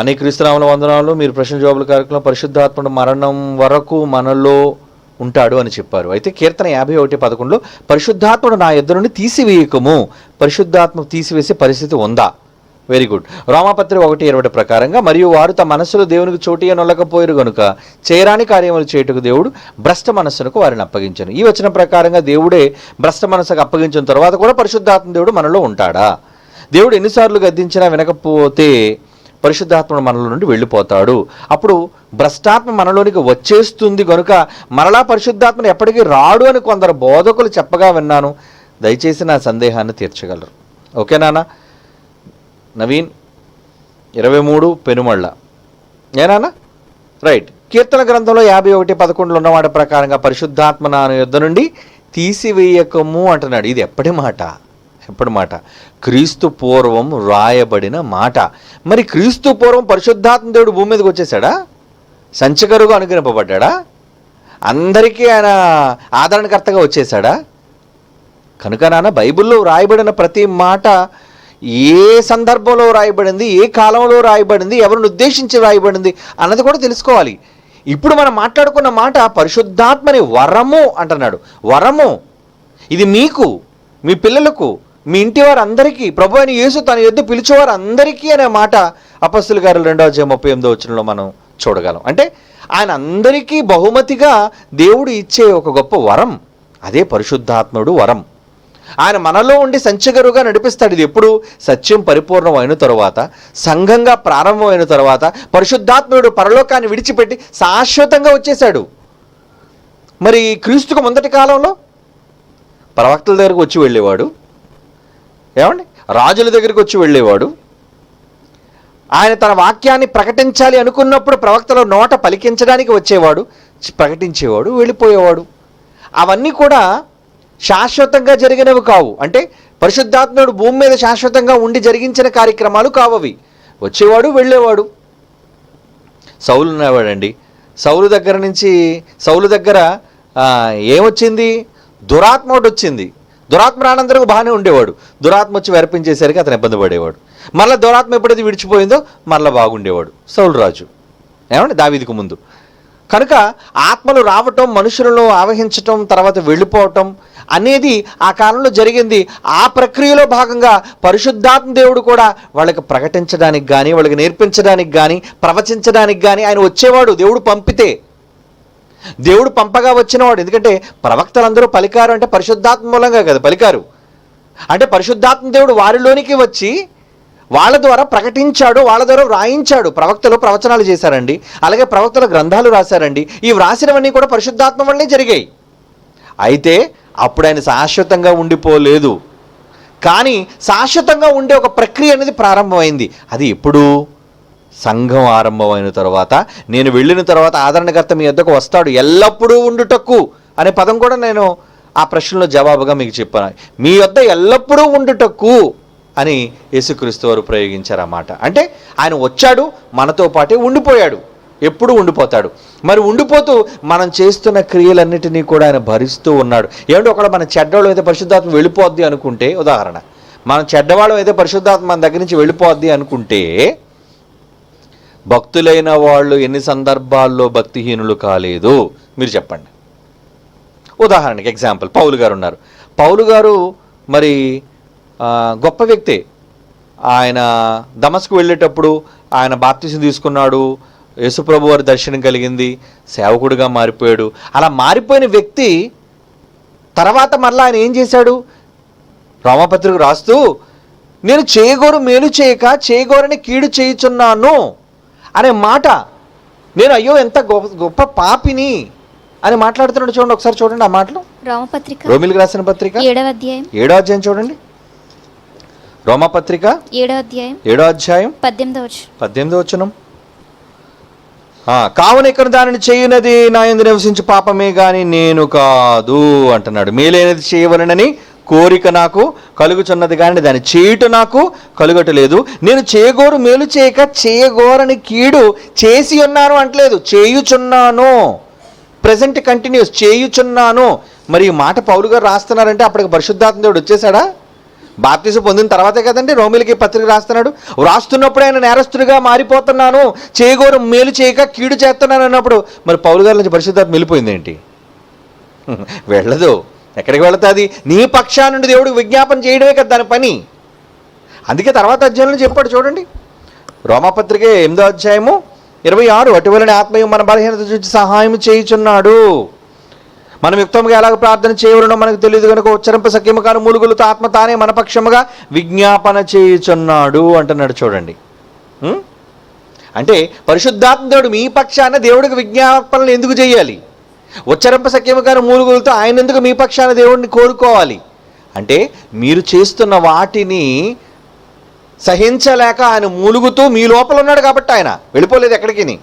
అనేక క్రీస్తునామల వందనాలు. మీరు ప్రశ్న జవాబుల కార్యక్రమం పరిశుద్ధాత్ముడు మరణం వరకు మనలో ఉంటాడు అని చెప్పారు. అయితే కీర్తన యాభై ఒకటి పదకొండులో పరిశుద్ధాత్ముడు నా ఇద్దరు నుండి తీసివేయకము. పరిశుద్ధాత్మ తీసివేసే పరిస్థితి ఉందా? వెరీ గుడ్ రామపత్రి ఒకటి ఇరవై ప్రకారంగా మరియు వారు తమ మనస్సులో దేవునికి చోటి నొల్లకపోయారు గనుక చేయరాని కార్యములు చేయుటకు దేవుడు భ్రష్ట మనస్సునకు వారిని అప్పగించను. ఈ వచన ప్రకారంగా దేవుడే భ్రష్ట మనస్సుకు అప్పగించిన తర్వాత కూడా పరిశుద్ధాత్మ దేవుడు మనలో ఉంటాడా? దేవుడు ఎన్నిసార్లు గద్దించినా వినకపోతే పరిశుద్ధాత్మ మనలో నుండి వెళ్ళిపోతాడు. అప్పుడు భ్రష్టాత్మ మనలోనికి వచ్చేస్తుంది కనుక మరలా పరిశుద్ధాత్మను ఎప్పటికీ రాడు అని కొందరు బోధకులు చెప్పగా విన్నాను. దయచేసి నా సందేహాన్ని తీర్చగలరు. ఓకే నాన్న? నవీన్ ఇరవై మూడు పెనుమళ్ళ. ఏనానా రైట్. కీర్తన గ్రంథంలో యాభై ఒకటి పదకొండులో ఉన్నవాటి ప్రకారంగా పరిశుద్ధాత్మ నా యుద్ధ నుండి తీసివేయకము అంటున్నాడు. ఇది ఎప్పటి మాట? ఎప్పుడు మాట క్రీస్తు పూర్వం రాయబడిన మాట. మరి క్రీస్తు పూర్వం పరిశుద్ధాత్మ దేవుడు భూమి మీదకి వచ్చేసాడా? సంచకరుగా అనుగ్రహింపబడ్డా అందరికీ ఆయన ఆదరణకర్తగా వచ్చేసాడా? కనుక నాన్న బైబిల్లో రాయబడిన ప్రతి మాట ఏ సందర్భంలో రాయబడింది ఏ కాలంలో రాయబడింది ఎవరిని ఉద్దేశించి రాయబడింది అన్నది కూడా తెలుసుకోవాలి. ఇప్పుడు మనం మాట్లాడుకున్న మాట పరిశుద్ధాత్మని వరము అంటున్నాడు. వరము. ఇది మీకు మీ పిల్లలకు మీ ఇంటి వారందరికీ ప్రభు అయిన యేసు తన యొద్ద పిలిచేవారు అందరికీ అనే మాట అపస్సులు గారు రెండవ జయ ముప్పై ఎనిమిదో వచ్చినలో మనం చూడగలం. అంటే ఆయన అందరికీ బహుమతిగా దేవుడు ఇచ్చే ఒక గొప్ప వరం అదే పరిశుద్ధాత్ముడు వరం. ఆయన మనలో ఉండి సంచగరుగా నడిపిస్తాడు. ఇది ఎప్పుడు? సత్యం పరిపూర్ణం అయిన తరువాత సంఘంగా ప్రారంభమైన తర్వాత పరిశుద్ధాత్ముడు పరలోకాన్ని విడిచిపెట్టి శాశ్వతంగా వచ్చేశాడు. మరి క్రీస్తుకు మొదటి కాలంలో ప్రవక్తల దగ్గరకు వచ్చి వెళ్ళేవాడు. ఏమండి? రాజుల దగ్గరికి వచ్చి వెళ్ళేవాడు. ఆయన తన వాక్యాన్ని ప్రకటించాలి అనుకున్నప్పుడు ప్రవక్తల నోట పలికించడానికి వచ్చేవాడు ప్రకటించేవాడు వెళ్ళిపోయేవాడు. అవన్నీ కూడా శాశ్వతంగా జరిగినవి కావు. అంటే పరిశుద్ధాత్ముడు భూమి మీద శాశ్వతంగా ఉండి జరిగించిన కార్యక్రమాలు కావవి. వచ్చేవాడు వెళ్ళేవాడు. సౌలు ఉన్నవాడండి సౌలు దగ్గర నుంచి సౌలు దగ్గర ఏమొచ్చింది? దురాత్మ ఒకటి వచ్చింది. దురాత్మ రానందరకు బాగానే ఉండేవాడు. దురాత్మ వచ్చి వెరపించేసరికి అతను ఇబ్బంది పడేవాడు. మళ్ళీ దురాత్మ ఎప్పుడైతే విడిచిపోయిందో మళ్ళీ బాగుండేవాడు. సౌలరాజు ఏమండి? దావీదికి ముందు. కనుక ఆత్మలు రావటం మనుషులను ఆవహించటం తర్వాత వెళ్ళిపోవటం అనేది ఆ కాలంలో జరిగింది. ఆ ప్రక్రియలో భాగంగా పరిశుద్ధాత్మ దేవుడు కూడా వాళ్ళకి ప్రకటించడానికి కానీ వాళ్ళకి నేర్పించడానికి కానీ ప్రవచించడానికి కానీ ఆయన వచ్చేవాడు. దేవుడు పంపితే దేవుడు పంపగా వచ్చినవాడు. ఎందుకంటే ప్రవక్తలందరూ పలికారు అంటే పరిశుద్ధాత్మ మూలంగా కదా పలికారు. అంటే పరిశుద్ధాత్మ దేవుడు వారిలోనికి వచ్చి వాళ్ళ ద్వారా ప్రకటించాడు వాళ్ళ ద్వారా వ్రాయించాడు ప్రవక్తలు ప్రవచనాలు చేశారండి. అలాగే ప్రవక్తల గ్రంథాలు రాశారండి. ఈ వ్రాసినవన్నీ కూడా పరిశుద్ధాత్మ వల్లే జరిగాయి. అయితే అప్పుడు ఆయన శాశ్వతంగా ఉండిపోలేదు. కానీ శాశ్వతంగా ఉండే ఒక ప్రక్రియ అనేది ప్రారంభమైంది. అది ఎప్పుడు? సంఘం ఆరంభమైన తర్వాత నేను వెళ్ళిన తర్వాత ఆదరణకర్త మీ వద్దకు వస్తాడు. ఎల్లప్పుడూ ఉండుటకు అనే పదం కూడా నేను ఆ ప్రశ్నలో జవాబుగా మీకు చెప్పాను. మీ వద్ద ఎల్లప్పుడూ ఉండుటకు అని యేసుక్రీస్తు వారు ప్రయోగించారు అన్నమాట అంటే ఆయన వచ్చాడు మనతో పాటే ఉండిపోయాడు. ఎప్పుడు ఉండిపోతాడు. మరి ఉండిపోతూ మనం చేస్తున్న క్రియలన్నిటినీ కూడా ఆయన భరిస్తూ ఉన్నాడు. ఏమంటే ఒకడు మన చెడ్డవాళ్ళు అయితే పరిశుద్ధాత్మ వెళ్ళిపోద్ది అనుకుంటే ఉదాహరణ మనం చెడ్డవాళ్ళం అయితే పరిశుద్ధాత్మ మన దగ్గర నుంచి వెళ్ళిపోద్ది అనుకుంటే భక్తులైన వాళ్ళు ఎన్ని సందర్భాల్లో భక్తిహీనులు కాలేదు? మీరు చెప్పండి. ఉదాహరణకి ఎగ్జాంపుల్ పౌలు గారు ఉన్నారు. పౌలు గారు మరి గొప్ప వ్యక్తే. ఆయన దమస్కు వెళ్ళేటప్పుడు ఆయన బాప్తిసం తీసుకున్నాడు యేసుప్రభు వారి దర్శనం కలిగింది సేవకుడిగా మారిపోయాడు. అలా మారిపోయిన వ్యక్తి తర్వాత మరలా ఆయన ఏం చేశాడు? రామపత్రిక రాస్తూ నేను చేయగోరు మేలు చేయక చేయగోరని కీడు చేయుచున్నాను. అనే మాట నేను అయ్యో ఎంత గొప్ప గొప్ప పాపిని అని మాట్లాడుతున్నాడు చూడండి ఒకసారి చూడండి ఆ మాటలు. రోమపత్రిక రోమిలికి రాసిన పత్రిక? ఏడవ అధ్యాయం. ఏడో అధ్యాయం చూడండి. రోమా పత్రిక ఏడవ అధ్యాయం. ఏడో అధ్యాయం? పద్దెనిమిదవ వచ్చు పద్దెనిమిది వచనం. కావున ఇక్కడ దానిని చేయునది నా ఎందు నివసించి పాపమే గాని నేను కాదు అంటున్నాడు. మేలైనది చేయవలనని కోరిక నాకు కలుగుచున్నది కానీ దాని చేయుట నాకు కలుగటలేదు. నేను చేయగోరు మేలు చేయక చేయగోరని కీడు చేసి ఉన్నాను అంటలేదు. చేయుచున్నాను. ప్రజెంట్ కంటిన్యూస్ చేయుచున్నాను. మరి ఈ మాట పౌలు గారు రాస్తున్నారంటే అప్పటికి పరిశుద్ధాత్మ దేవుడు వచ్చేసాడా? బాప్తిజం పొందిన తర్వాతే కదండి రోమిలకి పత్రిక రాస్తున్నాడు. వ్రాస్తున్నప్పుడు ఆయన నేరస్తుడిగా మారిపోతున్నాను. చేయగోరు మేలు చేయక కీడు చేస్తున్నాను అన్నప్పుడు మరి పౌలు గారి నుంచి పరిశుద్ధాత్మ వెళ్ళిపోయింది ఏంటి వెళ్ళదు. ఎక్కడికి వెళుతుంది నీ పక్షా నుండి దేవుడికి విజ్ఞాపన చేయడమే కదా దాని పని. అందుకే తర్వాత అధ్యాయంలో చెప్పాడు చూడండి. రోమపత్రిక ఎనిమిదో అధ్యాయము ఇరవై ఆరు. అటువలని ఆత్మయం మన బలహీనత చూసి సహాయం చేయుచున్నాడు. మనం యుక్తంగా ఎలాగ ప్రార్థన చేయవలనో మనకు తెలియదు కనుక ఉచ్చరింప సఖ్యము కాను మూలుగులతో ఆత్మ తానే మన పక్షముగా విజ్ఞాపన చేయుచున్నాడు అంటున్నాడు చూడండి. అంటే పరిశుద్ధాత్మ దేవుడు మీ పక్షాన దేవుడికి విజ్ఞాపనలు ఎందుకు చేయాలి? ఉచ్చరింప సఖ్యము కాను మూలుగులతో ఆయన ఎందుకు మీ పక్షాన దేవుడిని కోరుకోవాలి? అంటే మీరు చేస్తున్న వాటిని సహించలేక ఆయన మూలుగుతూ మీ లోపల ఉన్నాడు కాబట్టి ఆయన వెళ్ళిపోలేదు ఎక్కడికి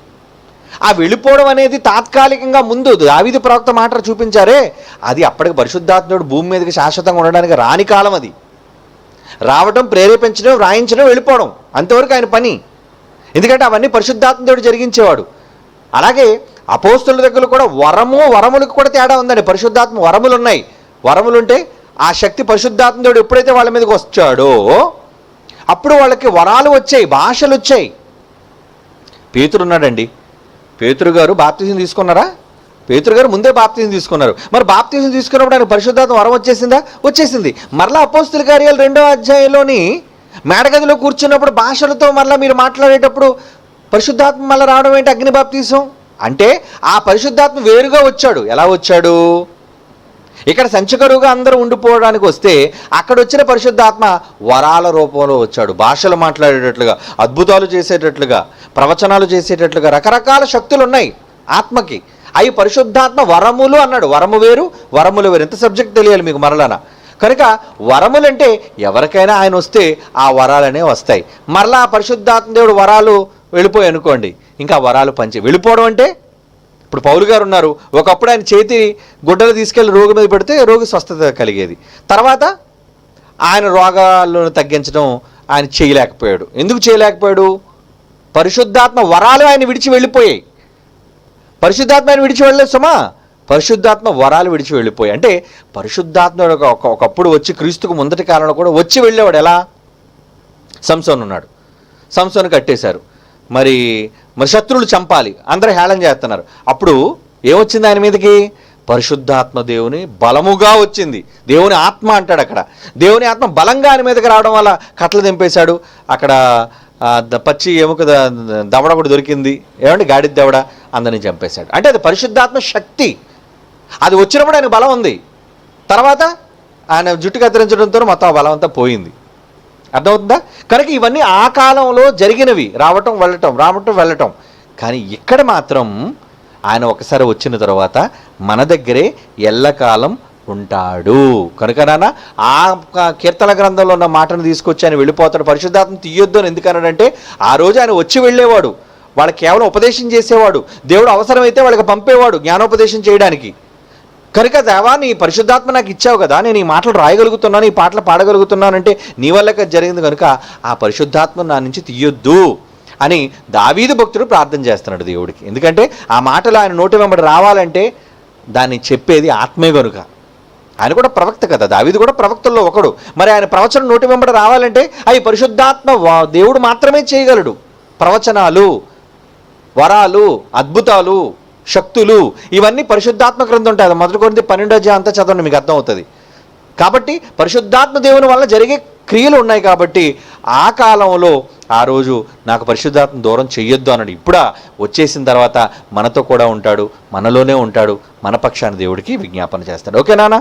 ఆ వెళ్ళిపోవడం అనేది తాత్కాలికంగా ముందు దావిది ప్రవక్త మాట చూపించారే. అది అప్పటికి పరిశుద్ధాత్ముడు భూమి మీదకి శాశ్వతంగా ఉండడానికి రాని కాలం అది. రావడం ప్రేరేపించడం రాయించడం వెళ్ళిపోవడం అంతవరకు ఆయన పని. ఎందుకంటే అవన్నీ పరిశుద్ధాత్మతోడు జరిగించేవాడు. అలాగే అపోస్తుల దగ్గర కూడా వరము వరములకు కూడా తేడా ఉందండి. పరిశుద్ధాత్మ వరములు ఉన్నాయి వరములుంటే ఆ శక్తి పరిశుద్ధాత్మతోడు ఎప్పుడైతే వాళ్ళ మీదకి వచ్చాడో అప్పుడు వాళ్ళకి వరాలు వచ్చాయి భాషలు వచ్చాయి. పేతురు ఉన్నాడండి. పేతురు గారు బాప్తిజం తీసుకున్నారా? పేతురు గారు ముందే బాప్తిజం తీసుకున్నారు. మరి బాప్తిజం తీసుకున్నప్పుడు ఆయన పరిశుద్ధాత్మ వరం వచ్చేసిందా? వచ్చేసింది. మరలా అపోస్తుల కార్యాలు రెండో అధ్యాయంలోని మేడగదిలో కూర్చున్నప్పుడు భాషలతో మరలా మీరు మాట్లాడేటప్పుడు పరిశుద్ధాత్మ మళ్ళీ రావడం ఏంటి? అగ్ని బాప్తీసం? అంటే ఆ పరిశుద్ధాత్మ వేరుగా వచ్చాడు. ఎలా వచ్చాడు? ఇక్కడ సంచకరువుగా అందరూ ఉండిపోవడానికి వస్తే అక్కడ వచ్చిన పరిశుద్ధాత్మ వరాల రూపంలో వచ్చాడు. భాషలు మాట్లాడేటట్లుగా అద్భుతాలు చేసేటట్లుగా ప్రవచనాలు చేసేటట్లుగా రకరకాల శక్తులు ఉన్నాయి ఆత్మకి. అవి పరిశుద్ధాత్మ వరములు అన్నాడు. వరము వేరు వరములు వేరు. ఎంత సబ్జెక్ట్ తెలియాలి మీకు మరలన? కనుక వరములంటే ఎవరికైనా ఆయన వస్తే ఆ వరాలనే వస్తాయి. మరలా ఆ పరిశుద్ధాత్మ దేవుడు వరాలు వెళ్ళిపోయి అనుకోండి. ఇంకా వరాలు పంచి. వెళ్ళిపోవడం అంటే ఇప్పుడు పౌలు గారు ఉన్నారు. ఒకప్పుడు ఆయన చేతి గుడ్డలు తీసుకెళ్ళి రోగి మీద పెడితే రోగి స్వస్థత కలిగేది. తర్వాత ఆయన రోగాలను తగ్గించడం ఆయన చేయలేకపోయాడు. ఎందుకు చేయలేకపోయాడు? పరిశుద్ధాత్మ వరాలు ఆయన విడిచి వెళ్ళిపోయాయి. పరిశుద్ధాత్మ ఆయన విడిచి వెళ్ళలేదు సుమా. పరిశుద్ధాత్మ వరాలు విడిచి వెళ్ళిపోయాయి. అంటే పరిశుద్ధాత్మ ఒక- ఒకప్పుడు వచ్చి క్రీస్తుకు ముందటి కాలంలో కూడా వచ్చి వెళ్ళేవాడు ఎలా? సంసోన్ ఉన్నాడు సంసోన్ కట్టేశారు. మరి మరి శత్రువులు చంపాలి. అందరూ హేళన చేస్తున్నారు. అప్పుడు ఏమొచ్చింది ఆయన మీదకి? పరిశుద్ధాత్మ దేవుని బలముగా వచ్చింది. దేవుని ఆత్మ అంటాడు అక్కడ. దేవుని ఆత్మ బలంగా ఆయన మీదకి రావడం వల్ల కట్టలు దింపేశాడు. అక్కడ ద- పచ్చి ఎముక దవడ కూడా దొరికింది. ఏమంటే గాడి దవడ అందరిని చంపేశాడు. అంటే అది పరిశుద్ధాత్మ శక్తి. అది వచ్చినప్పుడు ఆయన బలం ఉంది. తర్వాత ఆయన జుట్టు కత్తిరించడంతో మొత్తం బలం అంతా పోయింది. అర్థమవుతుందా? కనుక ఇవన్నీ ఆ కాలంలో జరిగినవి. రావటం వెళ్ళటం రావటం వెళ్ళటం. కానీ ఇక్కడ మాత్రం ఆయన ఒకసారి వచ్చిన తర్వాత మన దగ్గరే ఎల్లకాలం ఉంటాడు. కనుక నాన్న ఆ కీర్తన గ్రంథంలో ఉన్న మాటను తీసుకొచ్చి ఆయన వెళ్ళిపోతాడు. పరిశుద్ధాత్మ తీయొద్దు అని ఎందుకన్నాడంటే ఆ రోజు ఆయన వచ్చి వెళ్ళేవాడు. వాళ్ళు కేవలం ఉపదేశం చేసేవాడు. దేవుడు అవసరమైతే వాళ్ళకి పంపేవాడు జ్ఞానోపదేశం చేయడానికి. కనుక దేవా నీ పరిశుద్ధాత్మ నాకు ఇచ్చావు కదా నేను ఈ మాటలు రాయగలుగుతున్నాను ఈ పాటలు పాడగలుగుతున్నానంటే నీ వల్ల జరిగింది కనుక ఆ పరిశుద్ధాత్మ నా నుంచి తీయొద్దు అని దావీదు భక్తుడు ప్రార్థన చేస్తున్నాడు దేవుడికి. ఎందుకంటే ఆ మాటలు ఆయన నోటి వెంబడి రావాలంటే దాన్ని చెప్పేది ఆత్మే కనుక ఆయన కూడా ప్రవక్త కదా దావీదు కూడా ప్రవక్తల్లో ఒకడు. మరి ఆయన ప్రవచనం నోటి వెంబడి రావాలంటే అవి పరిశుద్ధాత్మ వా- దేవుడు మాత్రమే చేయగలడు. ప్రవచనాలు వరాలు అద్భుతాలు శక్తులు ఇవన్నీ పరిశుద్ధాత్మ గ్రంథం ఉంటాయి. అది మొదటి కొరింది పన్నెండో అధ్యాయం అంతా చదవండి మీకు అర్థం అవుతుంది కాబట్టి పరిశుద్ధాత్మ దేవుని వల్ల జరిగే క్రియలు ఉన్నాయి కాబట్టి ఆ కాలంలో ఆ రోజు నాకు పరిశుద్ధాత్మ దూరం చెయ్యొద్దు అన్నాడు. ఇప్పుడు వచ్చేసిన తర్వాత మనతో కూడా ఉంటాడు మనలోనే ఉంటాడు మన పక్షాన దేవుడికి విజ్ఞాపన చేస్తాడు. ఓకే నానా